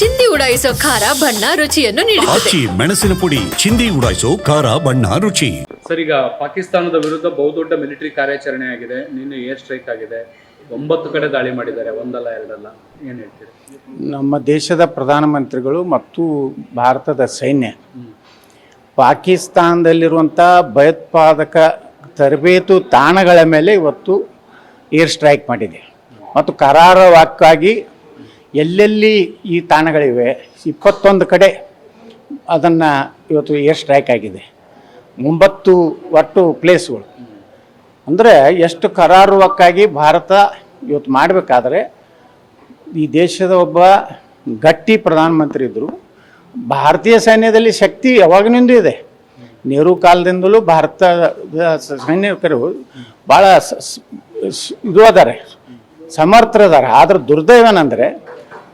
ಚಿಂದಿ ಉಡಾಯಿಸೋ ಖಾರ ಬಣ್ಣ ರುಚಿಯನ್ನು ನೀಡುತ್ತದೆ. ಆಚಿ ಮೆಣಸಿನ ಪುಡಿ ಚಿಂದಿ ಉಡಾಯಿಸೋ ಖಾರ ಬಣ್ಣ ರುಚಿ. ಸರ್ ಈಗ ಪಾಕಿಸ್ತಾನದ ವಿರುದ್ಧ ಬಹುದೊಡ್ಡ ಮಿಲಿಟರಿ ಕಾರ್ಯಾಚರಣೆ ಆಗಿದೆ. ನಿನ್ನೆ ಏರ್ ಸ್ಟ್ರೈಕ್ ಆಗಿದೆ. ಒಂಬತ್ತು ಕಡೆ ದಾಳಿ ಮಾಡಿದ್ದಾರೆ. ಒಂದಲ್ಲ ಎರಡಲ್ಲ. ಏನು ಹೇಳ್ತೀರಿ? ನಮ್ಮ ದೇಶದ ಪ್ರಧಾನಮಂತ್ರಿಗಳು ಮತ್ತು ಭಾರತದ ಸೈನ್ಯ ಪಾಕಿಸ್ತಾನದಲ್ಲಿರುವಂಥ ಭಯೋತ್ಪಾದಕ ತರಬೇತು ತಾಣಗಳ ಮೇಲೆ ಇವತ್ತು ಏರ್ ಸ್ಟ್ರೈಕ್ ಮಾಡಿದೆ. ಮತ್ತು ಕರಾರವಾಕ್ಕಾಗಿ ಎಲ್ಲೆಲ್ಲಿ ಈ ತಾಣಗಳಿವೆ, ಇಪ್ಪತ್ತೊಂದು ಕಡೆ ಅದನ್ನು ಇವತ್ತು ಏರ್ ಸ್ಟ್ರೈಕ್ ಆಗಿದೆ. ಒಂಬತ್ತು ಒಟ್ಟು ಪ್ಲೇಸ್ಗಳು. ಅಂದರೆ ಎಷ್ಟು ಕರಾರುವಕ್ಕಾಗಿ ಭಾರತ ಇವತ್ತು ಮಾಡಬೇಕಾದ್ರೆ ಈ ದೇಶದ ಒಬ್ಬ ಗಟ್ಟಿ ಪ್ರಧಾನಮಂತ್ರಿ ಇದ್ದರು ಭಾರತೀಯ ಸೈನ್ಯದಲ್ಲಿ ಶಕ್ತಿ ಯಾವಾಗಿನಿಂದ ಇದೆ ನೆಹರು ಕಾಲದಿಂದಲೂ ಭಾರತದ ಸೈನಿಕರು ಭಾಳ ಇದು ಅದಾರೆ ಸಮರ್ಥರದಾರೆ ಆದ್ರೆ ದುರ್ದೈವನಂದರೆ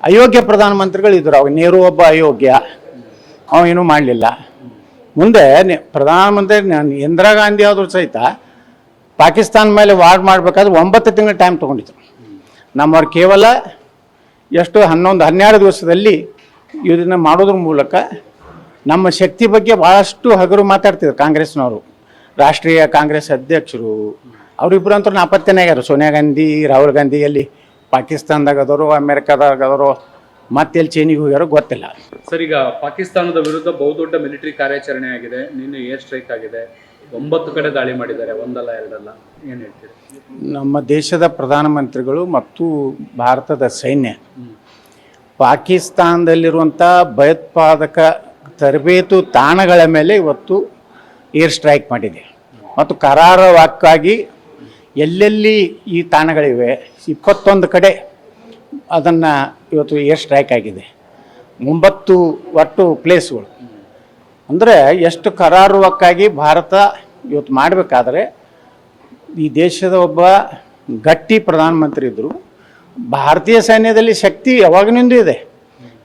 ಅಯೋಗ್ಯ ಪ್ರಧಾನಮಂತ್ರಿಗಳು ಇದ್ದರು ಅವಾಗ ನೇರು ಒಬ್ಬ ಅಯೋಗ್ಯ. ಅವ ಏನೂ ಮಾಡಲಿಲ್ಲ. ಮುಂದೆ ಪ್ರಧಾನಮಂತ್ರಿ ಇಂದಿರಾ ಗಾಂಧಿ ಆದರೂ ಸಹಿತ ಪಾಕಿಸ್ತಾನ ಮೇಲೆ ವಾರ್ ಮಾಡಬೇಕಾದ್ರೆ ಒಂಬತ್ತು ತಿಂಗಳು ಟೈಮ್ ತೊಗೊಂಡಿದ್ರು. ನಮ್ಮವ್ರು ಕೇವಲ ಎಷ್ಟು ಹನ್ನೊಂದು, ಹನ್ನೆರಡು ದಿವಸದಲ್ಲಿ ಇದನ್ನು ಮಾಡೋದ್ರ ಮೂಲಕ ನಮ್ಮ ಶಕ್ತಿ ಬಗ್ಗೆ ಭಾಳಷ್ಟು ಹಗರು ಮಾತಾಡ್ತಿದ್ರು ಕಾಂಗ್ರೆಸ್ನವರು. ರಾಷ್ಟ್ರೀಯ ಕಾಂಗ್ರೆಸ್ ಅಧ್ಯಕ್ಷರು. ಅವರಿಬ್ಬರು ಅಂತೂ ನಾಪತ್ತೆನೇ ಆಗ್ಯಾರ ಸೋನಿಯಾ ಗಾಂಧಿ, ರಾಹುಲ್ ಗಾಂಧಿ ಎಲ್ಲಿ ಪಾಕಿಸ್ತಾನದಾಗ ಅದವರು ಅಮೇರಿಕಾದಾಗ ಮತ್ತೆ ಮತ್ತೆಲ್ಲಿ ಚೈನಿಗೆ ಹೋಗ್ಯಾರೋ ಗೊತ್ತಿಲ್ಲ. ಸರ್ ಈಗ ಪಾಕಿಸ್ತಾನದ ವಿರುದ್ಧ ಬಹುದೊಡ್ಡ ಮಿಲಿಟರಿ ಕಾರ್ಯಾಚರಣೆ ಆಗಿದೆ. ನಿನ್ನೆ ಏರ್ ಸ್ಟ್ರೈಕ್ ಆಗಿದೆ. ಒಂಬತ್ತು ಕಡೆ ದಾಳಿ ಮಾಡಿದ್ದಾರೆ. ಒಂದಲ್ಲ ಎರಡಲ್ಲ. ಏನು ಹೇಳ್ತೀರಿ? ನಮ್ಮ ದೇಶದ ಪ್ರಧಾನಮಂತ್ರಿಗಳು ಮತ್ತು ಭಾರತದ ಸೈನ್ಯ ಪಾಕಿಸ್ತಾನದಲ್ಲಿರುವಂಥ ಭಯೋತ್ಪಾದಕ ತರಬೇತು ತಾಣಗಳ ಮೇಲೆ ಇವತ್ತು ಏರ್ ಸ್ಟ್ರೈಕ್ ಮಾಡಿದೆ. ಮತ್ತು ಕರಾರವಾಕ್ಕಾಗಿ ಎಲ್ಲೆಲ್ಲಿ ಈ ತಾಣಗಳಿವೆ, ಇಪ್ಪತ್ತೊಂದು ಕಡೆ ಅದನ್ನು ಇವತ್ತು ಏರ್ ಸ್ಟ್ರೈಕ್ ಆಗಿದೆ. ಒಂಬತ್ತು ಒಟ್ಟು ಪ್ಲೇಸ್ಗಳು. ಅಂದರೆ ಎಷ್ಟು ಕರಾರುವಕ್ಕಾಗಿ ಭಾರತ ಇವತ್ತು ಮಾಡಬೇಕಾದ್ರೆ ಈ ದೇಶದ ಒಬ್ಬ ಗಟ್ಟಿ ಪ್ರಧಾನಮಂತ್ರಿ ಇದ್ದರು ಭಾರತೀಯ ಸೈನ್ಯದಲ್ಲಿ ಶಕ್ತಿ ಯಾವಾಗಿನಿಂದ ಇದೆ.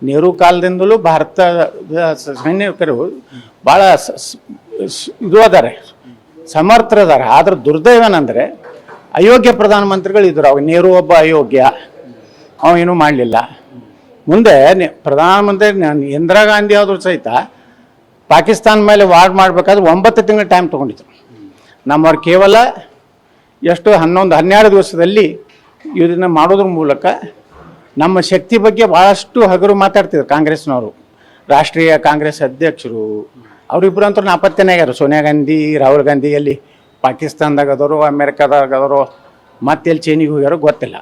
ನೆಹರು ಕಾಲದಿಂದಲೂ ಭಾರತದ ಸೈನಿಕರು ಭಾಳ ಇದು ಅದಾರೆ ಸಮರ್ಥರದಾರೆ ದುರ್ದೈವ ದುರ್ದೈವನಂದರೆ ಅಯೋಗ್ಯ ಪ್ರಧಾನಮಂತ್ರಿಗಳು ಇದ್ರು. ಅವಾಗ ನೇರು ಒಬ್ಬ ಅಯೋಗ್ಯ. ಅವ ಏನೂ ಮಾಡಲಿಲ್ಲ. ಮುಂದೆ ಪ್ರಧಾನಮಂತ್ರಿ ನಾನು ಇಂದಿರಾ ಗಾಂಧಿ ಆದರೂ ಸಹಿತ ಪಾಕಿಸ್ತಾನ ಮೇಲೆ ವಾರ್ ಮಾಡಬೇಕಾದ್ರೆ ಒಂಬತ್ತು ತಿಂಗಳು ಟೈಮ್ ತೊಗೊಂಡಿದ್ರು. ನಮ್ಮವ್ರು ಕೇವಲ ಎಷ್ಟು ಹನ್ನೊಂದು, ಹನ್ನೆರಡು ದಿವಸದಲ್ಲಿ ಇದನ್ನು ಮಾಡೋದ್ರ ಮೂಲಕ ನಮ್ಮ ಶಕ್ತಿ ಬಗ್ಗೆ ಭಾಳಷ್ಟು ಹಗರು ಮಾತಾಡ್ತಿದ್ರು ಕಾಂಗ್ರೆಸ್ನವರು. ರಾಷ್ಟ್ರೀಯ ಕಾಂಗ್ರೆಸ್ ಅಧ್ಯಕ್ಷರು. ಅವರಿಬ್ಬರು ಅಂತೂ ನಾಪತ್ತೆನೇ ಆಗ್ಯಾರ. ಸೋನಿಯಾ ಗಾಂಧಿ, ರಾಹುಲ್ ಗಾಂಧಿ, ಎಲ್ಲಿ ಪಾಕಿಸ್ತಾನದಾಗ ಅದರೋ ಅಮೇರಿಕಾದಾಗ ಅದರೋ ಮತ್ತೆಲ್ಲಿ ಚೈನಿಗೆ ಹೋಗ್ಯಾರೋ ಗೊತ್ತಿಲ್ಲ.